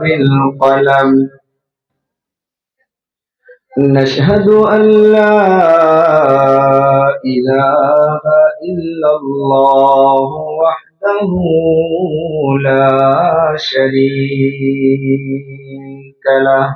بالقلم. نشهد أن لا إله إلا الله وحده لا شريك له.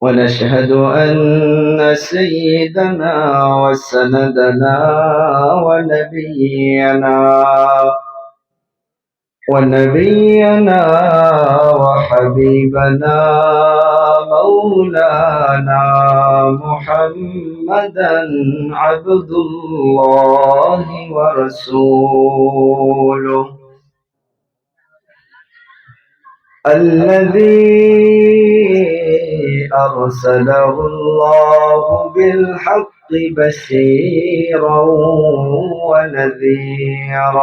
ونشهد أن سيدنا وسندنا ونبينا ونبينا وحبيبنا مولانا محمدا عبد الله ورسوله. الذي أرسله الله بالحق بشيرا ونذيرا.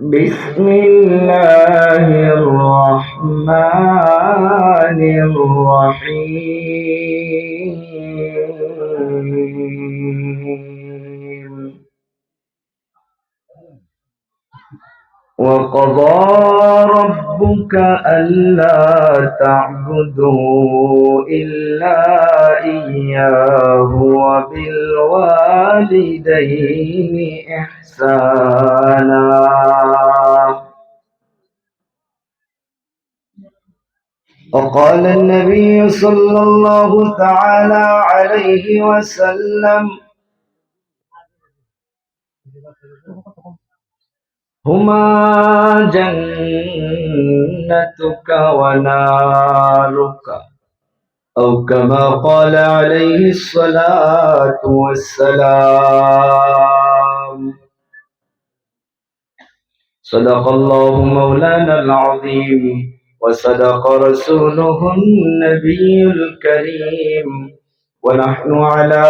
بسم الله الرحمن الرحيم. وقضى ربك ألا تعبدوا إلا إياه وبالوالدين إحسانا. وقال النبي صلى الله تعالى عليه وسلم هما جنتك ونارك أو كما قال عليه الصلاة والسلام صدق الله مولانا العظيم وصدق رسوله النبي الكريم ونحن على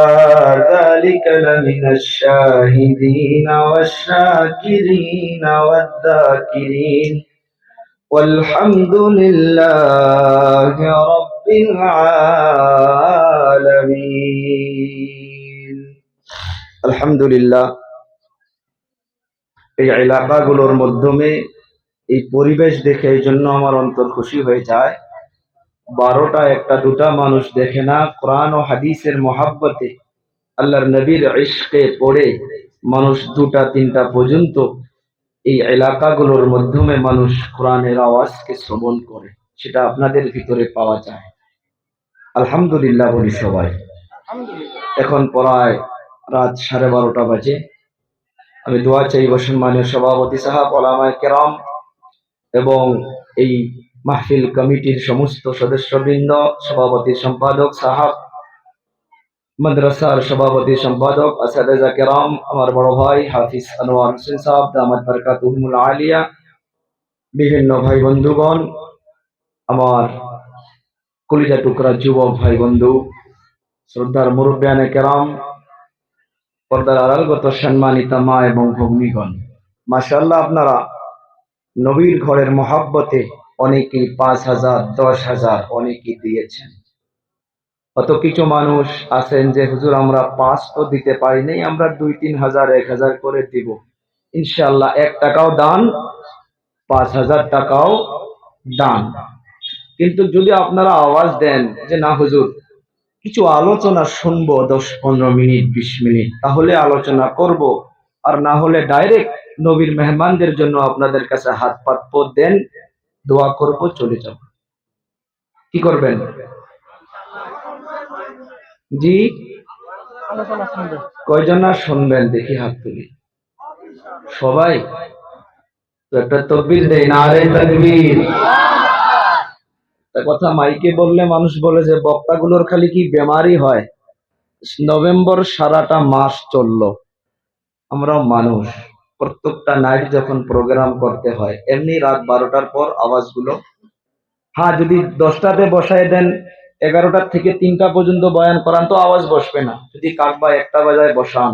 ذلك لمن الشاهدين والشاكرين والذاكرين والحمد لله رب العالمين الحمد لله এই এলাকাগুলোর মাধ্যমে এই পরিবেশ দেখে এই জন্য আমার অন্তর খুশি হয়ে যায় বারোটা একটা, দুটা মানুষ দেখে না, কোরআন ও হাদিসের মহাব্বতে আল্লাহর নবীর ইশকে পড়ে মানুষ দুটা, তিনটা পর্যন্ত এই এলাকাগুলোর মাধ্যমে মানুষ কোরআনের আওয়াজকে শ্রবণ করে। সেটা আপনাদের ভিতরে পাওয়া যায়। আলহামদুলিল্লাহ বলি সবাই। এখন প্রায় রাত সাড়ে বারোটা বাজে। আমি দোয়া চাইব সম্মানীয় সভাপতি সাহাব, ওলামায় কেরাম, এবং এই মাহফিল কমিটির সমস্ত সদস্যবৃন্দ, সভাপতি সম্পাদক সাহাব, মাদ্রাসার সভাপতি সম্পাদক আসাদা কেরাম, আমার বড় ভাই হাফিজ আনোয়ার হোসেন সাহেব দামাদ বরকাতুহুমুল আলিয়া, বিভিন্ন ভাই বন্ধুগণ, আমার কলিজা টুকরা যুবক ভাই বন্ধু, শ্রদ্ধার মুরব্বিয়ানে কেরাম, পর্দার আড়ালগত সম্মানিতা মা এবং ভগ্নীগণ। মাশাল্লাহ আপনারা নবীর ঘরের মহাব্বতে অনেকেই পাঁচ হাজার, দশ হাজার অনেকেই দিয়েছেন। অত কিছু মানুষ আছেন যে, হুজুর, আমরা পাঁচ তো দিতে পারি নাই, আমরা দুই, তিন হাজার, এক হাজার করে দিব। ইনশাল্লাহ এক টাকাও দান, পাঁচ হাজার টাকাও দান। কিন্তু যদি আপনারা আওয়াজ দেন যে, না হুজুর, কিছু আলোচনা শুনব দশ, পনেরো মিনিট, বিশ মিনিট, তাহলে আলোচনা করব। আর না হলে ডাইরেক্ট নবীর মেহমানদের জন্য আপনাদের কাছে হাত পাত দেন দোয়া করব, চলে যাব। কি করবেন? জি? কয়জন আর শুনবেন? দেখি হাত তুলি। সবাই? তো একটা তকবির দেয় না আরে তকবির কথা মাইকে বললে মানুষ বলে যে, বক্তাগুলোর খালি কি বেমারি হয়? নভেম্বর সারাটা মাস চলল। আমরাও মানুষ। প্রত্যেকটা নাইট যখন প্রোগ্রাম করতে হয়, এমনি রাত বারোটার পর আওয়াজগুলো হ্যাঁ যদি দশটাতে বসায় দেন, এগারোটার থেকে তিনটা পর্যন্ত বয়ান করান, তো আওয়াজ বসবে না। যদি কাক বা একটা বাজায় বসান,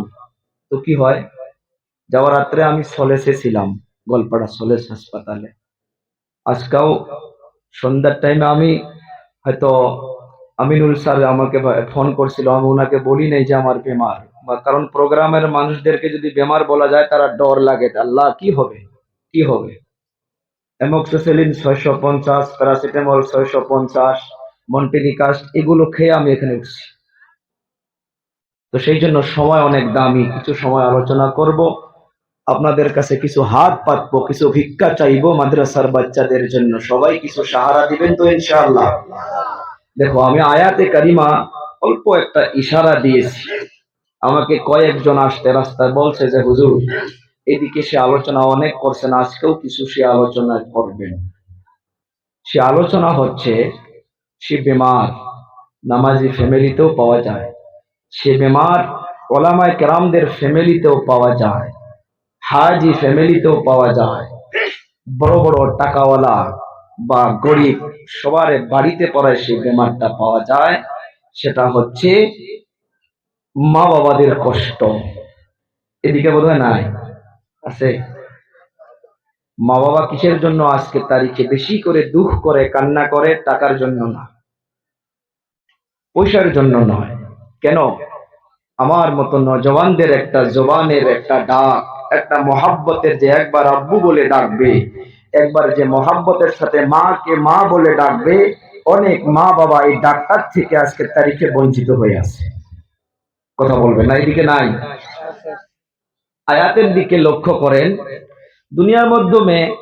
তো কি হয়? যাওয়ার রাত্রে আমি সলেসে ছিলাম, গোলপাড়া সলেস হাসপাতালে। আজকাও সন্ধ্যার টাইমে আমি হয়তো আমিনুল স্যার আমাকে ফোন করছিল, আমি ওনাকে বলি নাই যে আমার বেমার। কারণ প্রোগ্রামের মানুষদেরকে যদি বেমার বলা যায়, তারা ডর লাগে। আল্লাহ কি হবে? কি হবে? অ্যামোক্সিসিলিন ছয়শো পঞ্চাশ প্যারাসিটামল ছয়শো পঞ্চাশ মন্টিনিকাস্ট এগুলো খেয়ে আমি এখানে উঠছি। তো সেই জন্য সময় অনেক দামি। কিছু সময় আলোচনা করব। আপনাদের কাছে কিছু হাত পাতবো, কিছু ভিক্ষা চাইব মাদ্রাসার বাচ্চাদের জন্য। সবাই কিছু সাহারা দিবেন তো ইনশাআল্লাহ। দেখো, আমি আয়াতে কারিমা অল্প একটা ইশারা দিয়েছি। আমাকে কয়েকজন আসতে রাস্তায় বলছে যে, হুজুর, এদিকে সে আলোচনা অনেক করছেন আজকেও কিছু সে আলোচনা করবেন সে আলোচনা হচ্ছে, সে বেমার, নামাজি ফ্যামিলিতেও পাওয়া যায়। সে বেমার, ওলামায় কেরামদের ফ্যামিলিতেও পাওয়া যায়। হাজি ফ্যামিলিতেও পাওয়া যায়। বড় বড় টাকাওয়ালা বা গরিব সবার বাড়িতে পড়ায় সেই বেমারটা পাওয়া যায়। সেটা হচ্ছে মা বাবাদের কষ্ট। এদিকে বোধ নাই, আছে। মা বাবা কিসের জন্য আজকে তারিখে বেশি করে দুঃখ করে, কান্না করে? টাকার জন্য না। পয়সার জন্য নয়। কেন? আমার মতো নজওয়ানদের একটা জবানের একটা ডাক, একটা মহাব্বতের যে একবার আব্বু বলে ডাকবে, একবার যে মহাব্বতের সাথে মাকে মা বলে ডাকবে, অনেক মা বাবা এই ডাক্তার থেকে আজকের তারিখে বঞ্চিত হয়ে আছে। কথা বলবেন না এদিকে নাই। আয়াতের দিকে লক্ষ্য করেন দুনিয়ার মাধ্যমে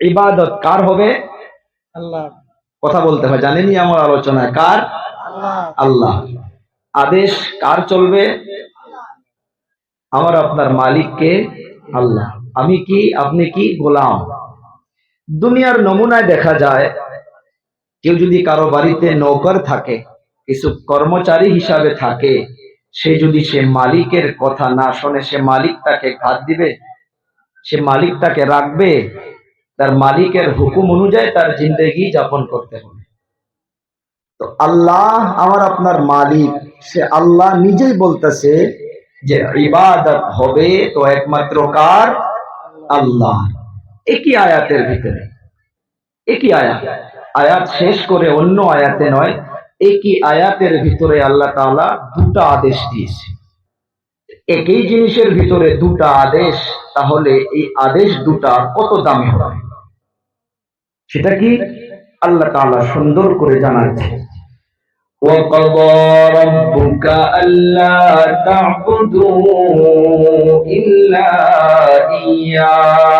ইবাদত কার হবে? আল্লাহ। কথা বলতে হয় জানেনই আমার আলোচনায় কার? আল্লাহ। আল্লাহ। আদেশ কার চলবে? আমার আপনার মালিককে আল্লাহ। আমি কি আপনি কি? গোলাম। দুনিয়ার নমুনায় দেখা যায় কেউ যদি কারও বাড়িতে নৌকার থাকে কিছু কর্মচারী হিসাবে থাকে সে যদি সে মালিকের কথা না শোনে, সে মালিক তাকে ঘাত দিবে, সে মালিক তাকে রাখবে, তার মালিকের হুকুম অনুযায়ী তার জিন্দগি যাপন করতে হবে। তো আল্লাহ আমার আপনার মালিক, সে আল্লাহ নিজেই বলতেছে যে ইবাদত হবে তো একমাত্র কার? আল্লাহ। একই আয়াতের ভিতরে, একই আয়াত। আয়াত শেষ করে অন্য আয়াতে নয় একই আয়াতের ভিতরে আল্লাহ তাআলা দুটা আদেশ দিয়েছে একই জিনিসের ভিতরে দুটা আদেশ তাহলে এই আদেশ দুটা কত দামি হবে সেটা কি আল্লাহ তাআলা সুন্দর করে জানাচ্ছে وقضى ربك ألا تعبدوا إلا إياه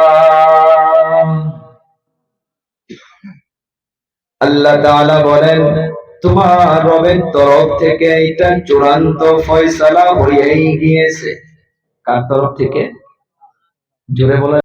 আল্লাহ তাআলা বলেন তোমার রবের তরফ থেকে এটা চূড়ান্ত ফয়সালা হয়েই গিয়েছে। কার তরফ থেকে? জোরে বলে